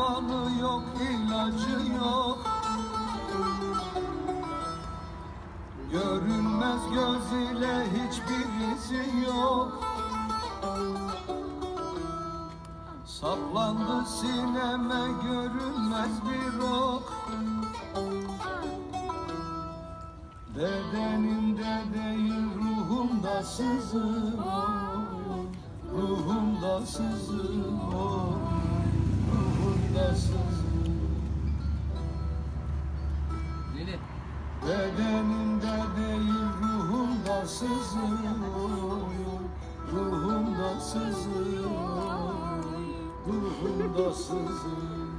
dermanı yok, ilacı yok. Görünmez göz ile hiçbirisi yok. Saplandı sineme görünmez bir ok. Bedenimde değil ruhumda sızıyor Ruhumda Deli. Bedenimde değil ruhumda sızıyor Ruhumda sızıyor Ruhumda sızıyor